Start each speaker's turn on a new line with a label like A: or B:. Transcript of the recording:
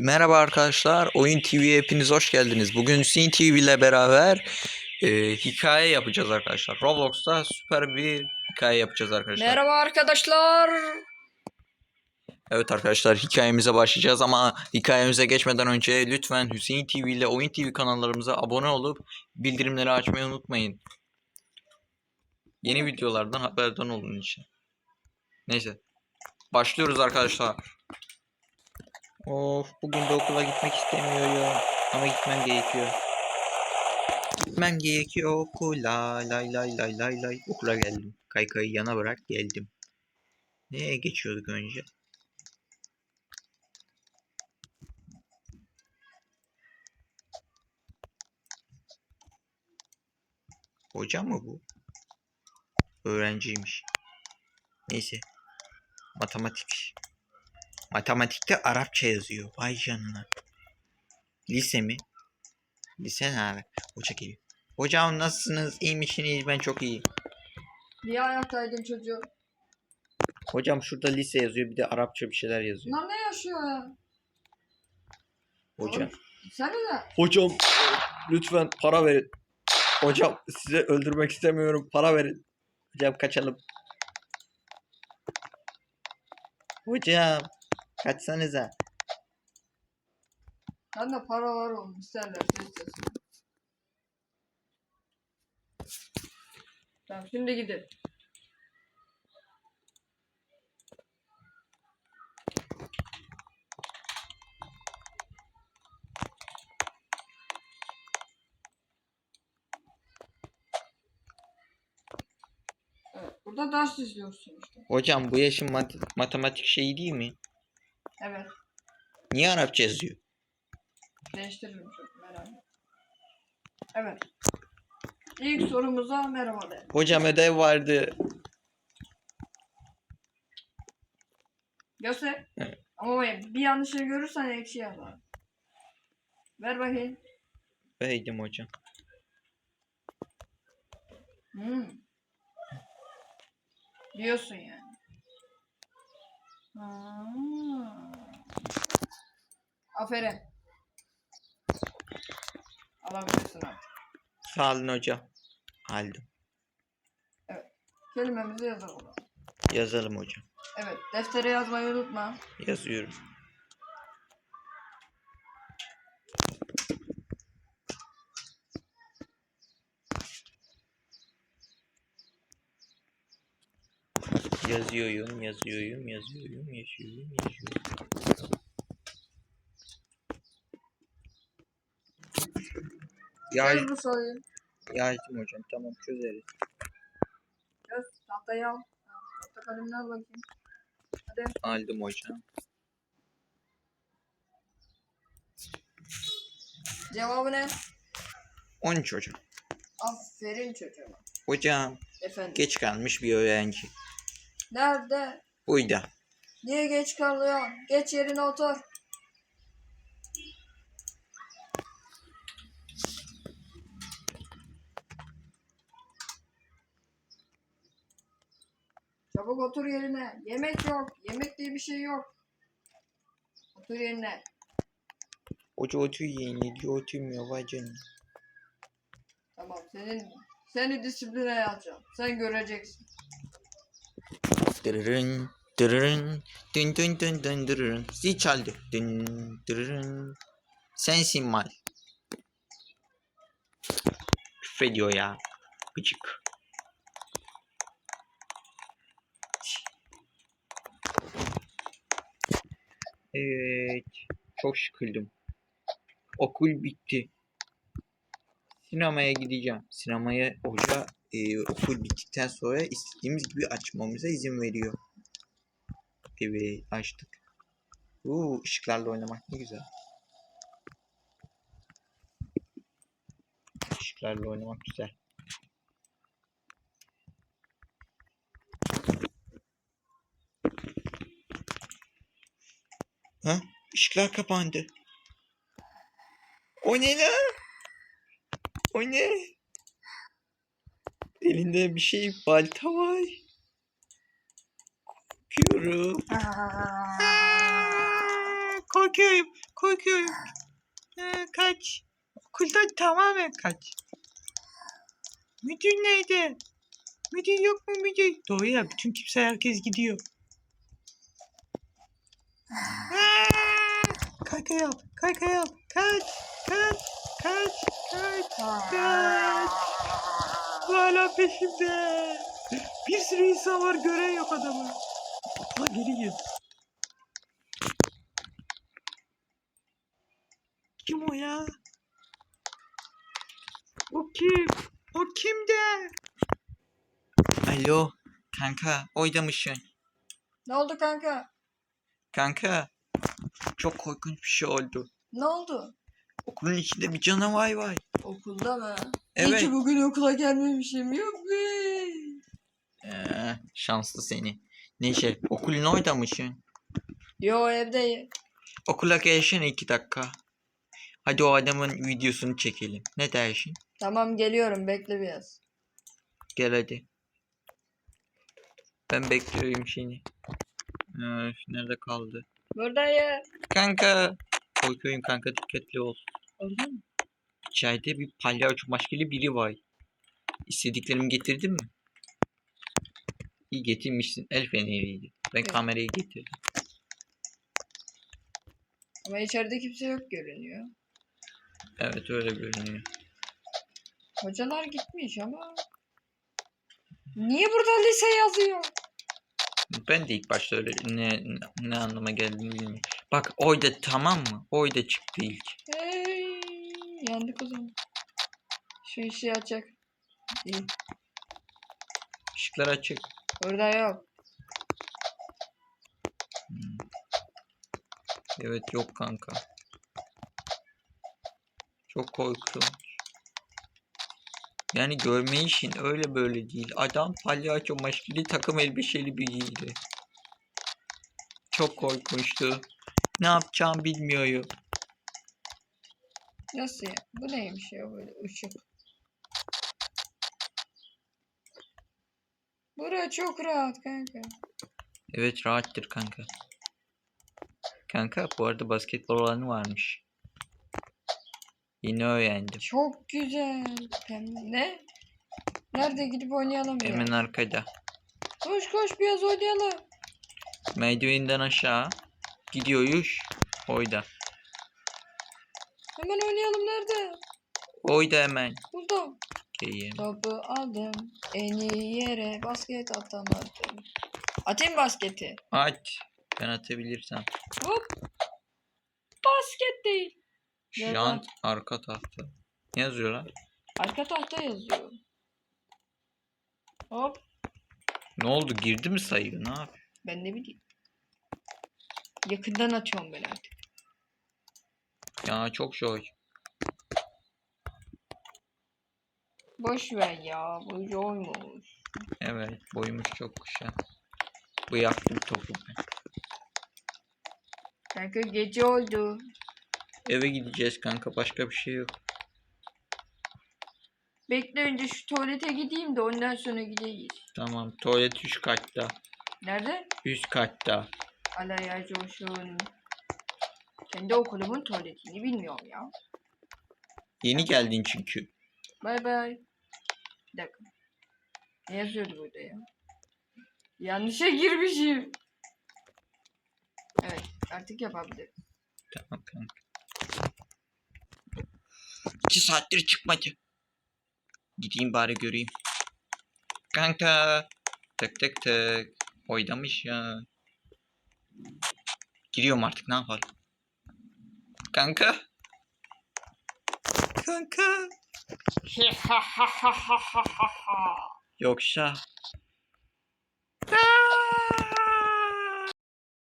A: Merhaba arkadaşlar, Oyun TV'ye hepiniz hoş geldiniz. Bugün Hüseyin TV ile beraber e, hikaye yapacağız arkadaşlar. Roblox'ta süper bir hikaye yapacağız arkadaşlar.
B: Merhaba arkadaşlar.
A: Evet arkadaşlar hikayemize başlayacağız ama hikayemize geçmeden önce lütfen Hüseyin TV ile Oyun TV kanallarımıza abone olup bildirimleri açmayı unutmayın. Yeni videolardan haberdar olun için. Neyse. Başlıyoruz arkadaşlar. Of bugün de okula gitmek istemiyorum. Ama gitmem gerekiyor. Gitmem gerekiyor okula. Lay lay lay lay lay. Okula geldim. Kaykayı yana bırak geldim. Neye geçiyorduk önce? Hoca mı bu? Öğrenciymiş. Neyse. Matematik. Matematikte Arapça yazıyor. Vay canına. Lise mi? Lise ne abi? Hoca geliyor. Hocam nasılsınız? İyi misiniz? Ben çok iyiyim.
B: Niye ayaktaydın çocuğum?
A: Hocam şurada lise yazıyor. Bir de Arapça bir şeyler yazıyor.
B: Bunlar ne yaşıyor ya?
A: Hocam.
B: Sen de.
A: Hocam lütfen para verin. Hocam size öldürmek istemiyorum. Para verin. Hocam kaçalım. Hocam kaçsanıza.
B: Ben de para var oğlum. İsterler. istesin. Tamam şimdi. Evet, burada ders izliyorsun işte.
A: Hocam bu yaşın mat- matematik şeyi değil mi?
B: Evet,
A: Niye Arapça yazıyor?
B: değiştiririm çok merak etme. Evet. İlk sorumuza merhaba de.
A: Hocam ödev vardı.
B: Göster.
A: Evet.
B: Ama bak, bir yanlışını görürsen eksi yazar. Ver bakayım.
A: Verdim hocam.
B: Hmm. Diyorsun yani. Ha. Aferin. Alabilirsin artık.
A: Sağ olun hocam. Aldım.
B: Kelimemizi yazalım.
A: Yazalım hocam.
B: Evet, deftere yazmayı unutma.
A: Yazıyorum. Yazıyorum, yazıyorum, yazıyorum, yazıyorum, yazıyorum. Yaz,
B: Yaz bu soruyu.
A: yazdım hocam, tamam çözeriz.
B: Yaz, tahtayı al. Tahta kalemini al bakayım. Hadi.
A: Aldım hocam.
B: Cevabı ne?
A: 13 hocam.
B: Aferin çocuğuma.
A: Hocam,
B: Efendim.
A: geç kalmış bir öğrenci.
B: Nerede?
A: Buydu.
B: Niye geç kalıyor? Geç yerine otur. Çabuk otur yerine. Yemek yok. Yemek diye bir şey yok. Otur yerine.
A: Hoca oturuyor yeni diyor oturmuyor vay canına.
B: Tamam senin seni disipline yazacağım. Sen göreceksin.
A: Dırırın, dırırın, dın dın dın dın dırırın. Zil çaldı. Dın dırırın. Sensin mal. Küfrediyor ya. Gıcık. Evet. Çok sıkıldım. Okul bitti. Sinemaya gideceğim. Sinemaya hoca e, okul bittikten sonra istediğimiz gibi açmamıza izin veriyor. Evet açtık. Uuu ışıklarla oynamak ne güzel. Işıklarla oynamak güzel. Ha? Işıklar kapandı. O ne lan? O ne? Elinde bir şey balta var. Korkuyorum. Korkuyorum. Korkuyorum. Kaç. Okuldan tamamen kaç. Müdür nerede? Müdür yok mu müdür? Doğru ya bütün kimse herkes gidiyor. Aa! Kayka yap. Kayka yap. Kaç. Kaç. Kaç. Kaç. Kaç. Bu hala peşimde. Bir sürü insan var gören yok adamı. Ha geri gel. Kim o ya? O kim? O kim de? Alo kanka oyda mısın?
B: Ne oldu kanka?
A: Kanka çok korkunç bir şey oldu.
B: Ne oldu?
A: Okulun içinde bir canavar var.
B: Okulda mı? İyi
A: Evet.
B: ki bugün okula gelmemişim. Yok be.
A: Ee, şanslı seni. Neyse okulun orada mısın?
B: Yo evdeyim.
A: Okula gelsene iki dakika. Hadi o adamın videosunu çekelim. Ne dersin?
B: Tamam geliyorum bekle biraz.
A: Gel hadi. Ben bekliyorum seni. Öf, nerede kaldı?
B: Buradayım.
A: Kanka. Korkuyorum kanka dikkatli ol.
B: Orada mı?
A: İçeride bir palyaço maskeli biri var. İstediklerimi getirdin mi? İyi getirmişsin. El feneriydi. Ben
B: Evet.
A: kamerayı getirdim.
B: Ama içeride kimse yok görünüyor.
A: Evet öyle görünüyor.
B: Hocalar gitmiş ama. Niye burada lise yazıyor?
A: Ben de ilk başta öyle ne, ne anlama geldiğini bilmiyorum. Bak oyda tamam mı? Oyda çıktı ilk.
B: Hey, yandık o zaman. Şu işi açacak. İyi.
A: Işıklar açık.
B: Burada yok.
A: Hmm. Evet yok kanka. Çok korkunç. Yani görme işin öyle böyle değil. Adam palyaço maskeli takım elbiseli biriydi. Çok korkunçtu. Ne yapacağım bilmiyorum.
B: Nasıl ya? Bu neymiş ya böyle ışık? Bura çok rahat kanka.
A: Evet rahattır kanka. Kanka bu arada basketbol alanı varmış. Yeni öğrendim.
B: Çok güzel. Hem ne? Nerede gidip oynayalım ya?
A: Hemen arkada.
B: Koş koş biraz oynayalım.
A: Merdivenden aşağı gidiyoruz. Oyda.
B: Hemen oynayalım nerede?
A: Oyda hemen.
B: Buldum.
A: Geyim.
B: Topu aldım. En iyi yere basket atamadım. Atayım basketi.
A: At. Ben atabilirsem.
B: Hop. Basket değil. Gel
A: Jant arka tahta. Ne yazıyor lan?
B: Arka tahta yazıyor. Hop.
A: Ne oldu? Girdi mi sayı? Ne yap?
B: Ben ne bileyim. Yakından atıyorum ben artık.
A: Ya çok zor.
B: Boş ver ya. Bu zormuş.
A: Evet. Boyumuz çok kısa. Bu yaktım topu ben.
B: Kanka gece oldu.
A: Eve gideceğiz kanka. Başka bir şey yok.
B: Bekle önce şu tuvalete gideyim de ondan sonra gideceğiz.
A: Tamam. Tuvalet üst katta.
B: Nerede?
A: Üst katta.
B: Alaya coşun. Kendi okulumun tuvaletini bilmiyorum ya.
A: Yeni geldin çünkü.
B: Bay bay. Bir dakika. Ne yazıyordu burada ya? Yanlışa girmişim. Evet artık yapabilirim.
A: Tamam kanka. İki saattir çıkmadı. Gideyim bari göreyim. Kanka. Tık tık tık. Oydamış ya. Giriyorum artık ne yapalım. Kanka. Kanka. Yoksa